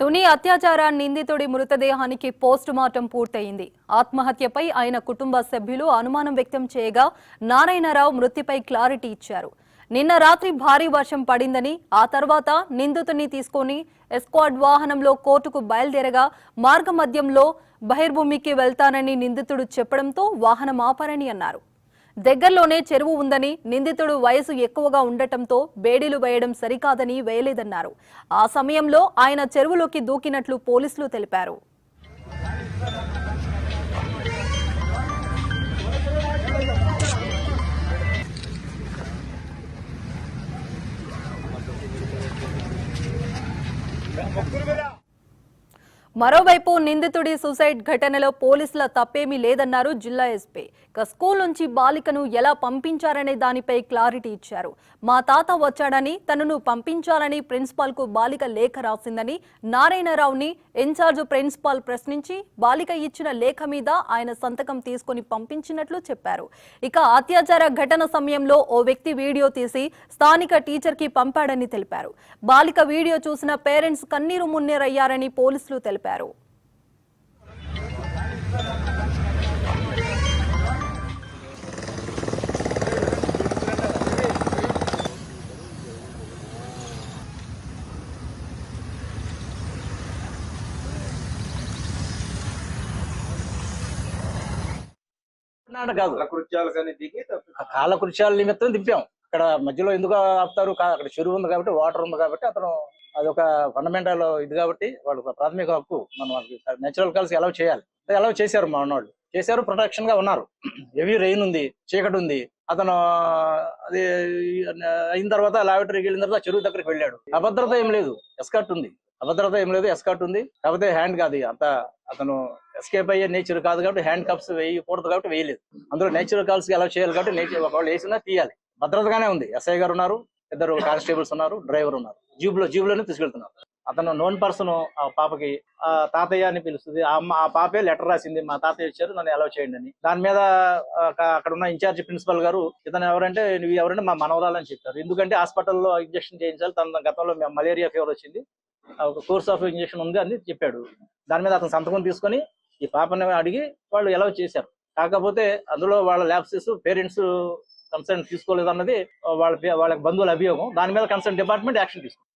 తుని అత్యాచార నిందితుడి మృతదేహానికి post mortem పూర్తయింది. ఆత్మహత్యపై ఆయన కుటుంబ సభ్యులు అనుమానం వ్యక్తం చేయగా నారాయణరావు మృతిపై క్లారిటీ ఇచ్చారు. నిన్న రాత్రి భారీ వర్షం పడిందని ఆ తర్వాత నిందితుడిని తీసుకొని ఎస్క్వాడ్ వాహనంలో కోర్టుకు బయలుదేరగా మార్గమధ్యంలో బహిర్భూమికి వెళ్తానని నిందితుడు చెప్పడంతో వాహనం ఆపారని అన్నారు. దగ్గరలోనే చెరువు ఉందని నిందితుడు వయసు ఎక్కువగా ఉండటంతో బేడీలు వేయడం సరికాదని వేయలేదన్నారు. ఆ సమయంలో ఆయన చెరువులోకి దూకినట్లు పోలీసులు తెలిపారు. మరోవైపు నిందితుడి సూసైడ్ ఘటనలో పోలీసుల తప్పేమీ లేదన్నారు జిల్లా ఎస్పీ. ఇక స్కూల్ నుంచి బాలికను ఎలా పంపించారనే దానిపై క్లారిటీ ఇచ్చారు. మా తాత వచ్చాడని తనను పంపించాలని ప్రిన్సిపాల్కు బాలిక లేఖ రాసిందని నారాయణరావుని ఇన్ఛార్జ్ ప్రిన్సిపాల్ ప్రశ్నించి బాలిక ఇచ్చిన లేఖ మీద ఆయన సంతకం తీసుకొని పంపించినట్లు చెప్పారు. ఇక అత్యాచార ఘటన సమయంలో ఓ వ్యక్తి వీడియో తీసి స్థానిక టీచర్కి పంపాడని తెలిపారు. బాలిక వీడియో చూసిన పేరెంట్స్ కన్నీరు మున్నీరయ్యారని పోలీసులు తెలిపారు. నాన్న కాదు. కాలకృత్యాల నిమిత్తం దింపాం. ఇక్కడ మధ్యలో ఎందుకు ఆపుతారు? అక్కడ చెరువు ఉంది కాబట్టి వాటర్ ఉంది కాబట్టి అతను అదొక ఫండమెంటల్ ఇది కాబట్టి వాళ్ళ ప్రాథమిక హక్కు. మనం వాళ్ళకి నేచురల్ కలిసి ఎలా చేయాలి. ఎలా చేశారు మా వాళ్ళు చేశారు ప్రొటెక్షన్గా ఉన్నారు. హెవీ రెయిన్ ఉంది చీకటి ఉంది. అతను అది అయిన తర్వాత లాబరేటరీకి వెళ్ళిన తర్వాత చెరువు దగ్గరికి వెళ్ళాడు. అభద్రత ఏం లేదు. ఎస్కట్ ఉంది. అభద్రత ఏం లేదు ఎస్కట్ ఉంది. కాకపోతే హ్యాండ్ కాదు అంత అతను ఎస్కేప్ అయ్యే నేచర్ కాదు కాబట్టి హ్యాండ్ కప్స్ వేయకూడదు కాబట్టి వేయలేదు. అందులో నేచురల్ కాల్స్ ఎలా చేయాలి కాబట్టి నేచర్ ఒకవేళ వేసినా తీయాలి. భద్రతగానే ఉంది. ఎస్ఐ గారు ఉన్నారు ఇద్దరు కానిస్టేబుల్స్ ఉన్నారు డ్రైవర్ ఉన్నారు. జీబులో లో లోనే తీసుకెళ్తున్నారు అతను నోన్ పర్సన్ ఆ పాపకి ఆ తాతయ్య అని పిలుస్తుంది. ఆ అమ్మ ఆ పాపే లెటర్ రాసింది. మా తాతయ్య ఇచ్చారు నన్ను అలౌ చేయండి అని. దాని మీద అక్కడ ఉన్న ఇన్ఛార్జ్ ప్రిన్సిపల్ గారు ఇతను ఎవరంటే నువ్వు ఎవరంటే మా మనవరాలని చెప్పారు. ఎందుకంటే హాస్పిటల్లో ఇంజక్షన్ చేయించాలి. తన గతంలో మలేరియా ఫీవర్ వచ్చింది. ఒక కోర్స్ ఆఫ్ ఇంజక్షన్ ఉంది అని చెప్పాడు. దాని మీద అతను సంతకం తీసుకొని ఈ పాపని అడిగి వాళ్ళు ఎలా చేశారు. కాకపోతే అందులో వాళ్ళ ల్యాబ్సెస్ పేరెంట్స్ కన్సర్న్ తీసుకోలేదు అన్నది వాళ్ళ పే- వాళ్ళ బంధువుల అభియోగం. దాని మీద కన్సర్న్ డిపార్ట్మెంట్ యాక్షన్ తీసుకుంది.